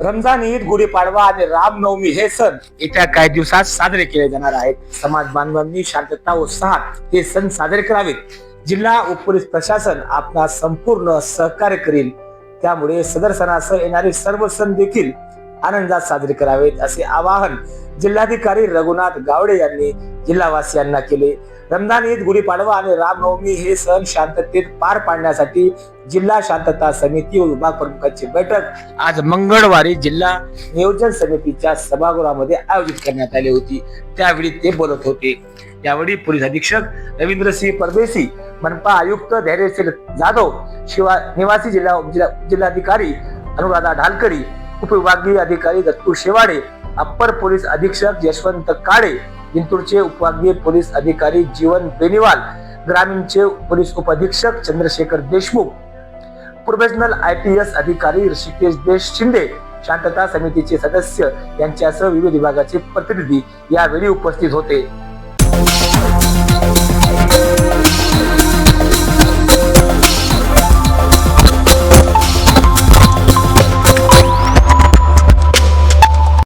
रमजान ईद गुढीपाडवा आणि रामनवमी हे सण येत्या काही दिवसात साजरे केले जाणार आहेत. समाज बांधवांनी शांतता उत्साहात हे सण साजरे करावेत. जिल्हा उपपोलीस प्रशासन आपला संपूर्ण सहकार्य करील. त्यामुळे सदर सणासह येणारे सर्व सण देखील आनंदात साजरे करावेत असे आवाहन जिल्हाधिकारी रघुनाथ गावडे यांनी जिल्हावासियांना केले. रमजान ईद गुढीपाडवा आणि रामनवमी हे सण शांततेत पार पाडण्यासाठी जिल्हा शांतता समिती व विभाग प्रमुखांची बैठक आज मंगळवारी जिल्हा नियोजन समितीच्या सभागृहामध्ये आयोजित करण्यात आली होती. त्यावेळी ते बोलत होते. यावेळी पोलीस अधीक्षक रवींद्रसिंह परदेशी मनपा आयुक्त धैर्यशील जाधव शिवा निवासी जिल्हा जिल्हा- जिल्हाधिकारी अनुराधा ढालकरी उपविभागीय अधिकारी दत्तू शेवाडे अप्पर पोलीस अधीक्षक यशवंत काळे जिंतूरचे उपविभागीय पोलीस अधिकारी जीवन बेनिवाल ग्रामीणचे पोलीस उपअधीक्षक Chandrashekhar Deshmukh professional I P S अधिकारी ऋषिकेश देश शिंदे शांतता समितीचे सदस्य यांच्यासह विविध विभागाचे प्रतिनिधी यावेळी उपस्थित होते.